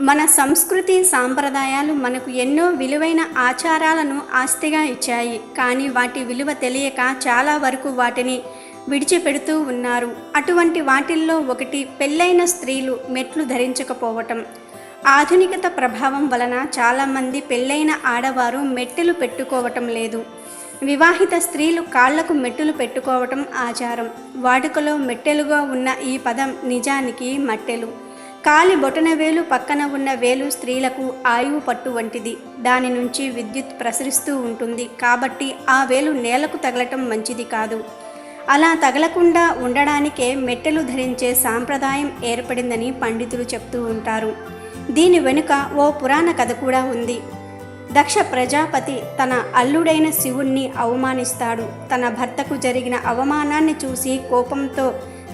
మన సంస్కృతి సాంప్రదాయాలు మనకు ఎన్నో విలువైన ఆచారాలను ఆస్తిగా ఇచ్చాయి. కానీ వాటి విలువ తెలియక చాలా వరకు వాటిని విడిచిపెడుతూ ఉన్నారు. అటువంటి వాటిల్లో ఒకటి పెళ్ళైన స్త్రీలు మెట్లు ధరించకపోవటం. ఆధునికత ప్రభావం వలన చాలామంది పెళ్ళైన ఆడవారు మెట్టెలు పెట్టుకోవటం లేదు. వివాహిత స్త్రీలు కాళ్ళకు మెట్టులు పెట్టుకోవటం ఆచారం. వాడుకలో మెట్టెలుగా ఉన్న ఈ పదం నిజానికి మట్టెలు. కాలి బొటన వేలు పక్కన ఉన్న వేలు స్త్రీలకు ఆయువు పట్టు వంటిది. దాని నుంచి విద్యుత్ ప్రసరిస్తూ ఉంటుంది. కాబట్టి ఆ వేలు నేలకు తగలటం మంచిది కాదు. అలా తగలకుండా ఉండడానికే మెట్టెలు ధరించే సాంప్రదాయం ఏర్పడిందని పండితులు చెప్తూ ఉంటారు. దీని వెనుక ఓ పురాణ కథ కూడా ఉంది. దక్ష ప్రజాపతి తన అల్లుడైన శివుణ్ణి అవమానిస్తాడు. తన భర్తకు జరిగిన అవమానాన్ని చూసి కోపంతో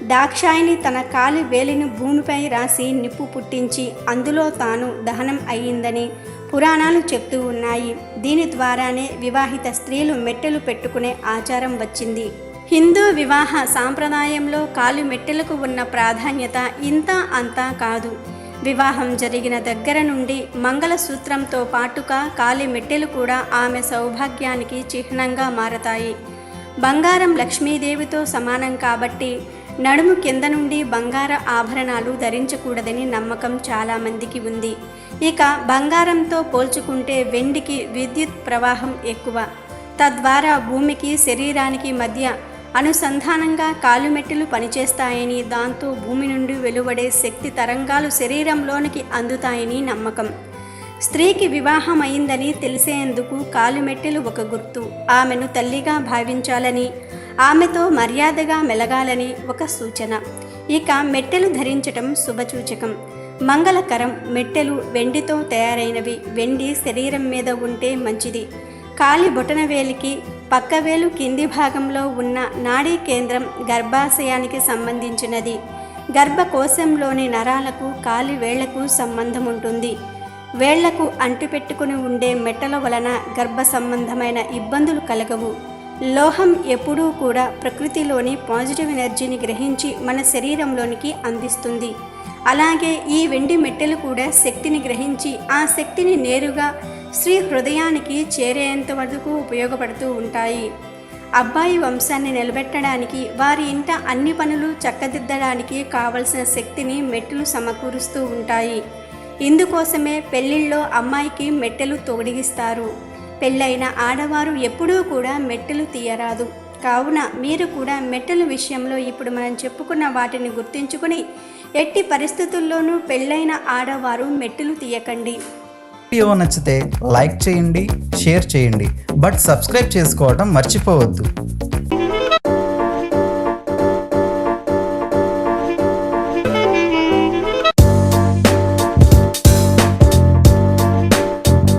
దాక్షాయిని తన కాలి వేలిని భూమిపై రాసి నిప్పు పుట్టించి అందులో తాను దహనం అయ్యిందని పురాణాలు చెప్తూ ఉన్నాయి. దీని ద్వారానే వివాహిత స్త్రీలు మెట్టెలు పెట్టుకునే ఆచారం వచ్చింది. హిందూ వివాహ సాంప్రదాయంలో కాలు మెట్టెలకు ఉన్న ప్రాధాన్యత ఇంత అంతా కాదు. వివాహం జరిగిన దగ్గర నుండి మంగళసూత్రంతో పాటుగా కాలి మెట్టెలు కూడా ఆమె సౌభాగ్యానికి చిహ్నంగా మారతాయి. బంగారం లక్ష్మీదేవితో సమానం కాబట్టి నడుము కింద నుండి బంగార ఆభరణాలు ధరించకూడదని నమ్మకం చాలామందికి ఉంది. ఇక బంగారంతో పోల్చుకుంటే వెండికి విద్యుత్ ప్రవాహం ఎక్కువ. తద్వారా భూమికి శరీరానికి మధ్య అనుసంధానంగా కాలుమెట్టెలు పనిచేస్తాయని దాంతో భూమి నుండి వెలువడే శక్తి తరంగాలు శరీరంలోనికి అందుతాయని నమ్మకం. స్త్రీకి వివాహం అయిందని తెలిసేందుకు కాలుమెట్టెలు ఒక గుర్తు. ఆమెను తల్లిగా భావించాలని ఆమెతో మర్యాదగా మెలగాలని ఒక సూచన. ఇక మెట్టెలు ధరించటం శుభసూచకం. మంగళకరం మెట్టెలు వెండితో తయారైనవి. వెండి శరీరం మీద ఉంటే మంచిది. కాలి బొటనవేలికి పక్కవేలు కింది భాగంలో ఉన్న నాడీ కేంద్రం గర్భాశయానికి సంబంధించినది. గర్భకోశంలోని నరాలకు కాలి వేళ్ళకు సంబంధం ఉంటుంది వేళ్ళకు అంటిపెట్టుకుని ఉండే మెట్టల వలన గర్భ సంబంధమైన ఇబ్బందులు కలగవు. లోహం ఎప్పుడూ కూడా ప్రకృతిలోని పాజిటివ్ ఎనర్జీని గ్రహించి మన శరీరంలోనికి అందిస్తుంది. అలాగే ఈ వెండి మెట్టెలు కూడా శక్తిని గ్రహించి ఆ శక్తిని నేరుగా స్త్రీ హృదయానికి చేరేంత వరకు ఉపయోగపడుతూ ఉంటాయి. అబ్బాయి వంశాన్ని నిలబెట్టడానికి వారి ఇంట అన్ని పనులు చక్కదిద్దడానికి కావలసిన శక్తిని మెట్లు సమకూరుస్తూ ఉంటాయి. ఇందుకోసమే పెళ్ళిళ్ళలో అమ్మాయికి మెట్టెలు తొడిగిస్తారు పెళ్ళైన ఆడవారు ఎప్పుడూ కూడా మెట్టెలు తీయరాదు. కావున మీరు కూడా మెట్టెల విషయంలో ఇప్పుడు మనం చెప్పుకున్న వాటిని గుర్తించుకుని ఎట్టి పరిస్థితుల్లోనూ పెళ్ళైన ఆడవారు మెట్టెలు తీయకండి. వీడియో నచ్చితే లైక్ చేయండి షేర్ చేయండి. బట్ సబ్స్క్రైబ్ చేసుకోవడం మర్చిపోవద్దు.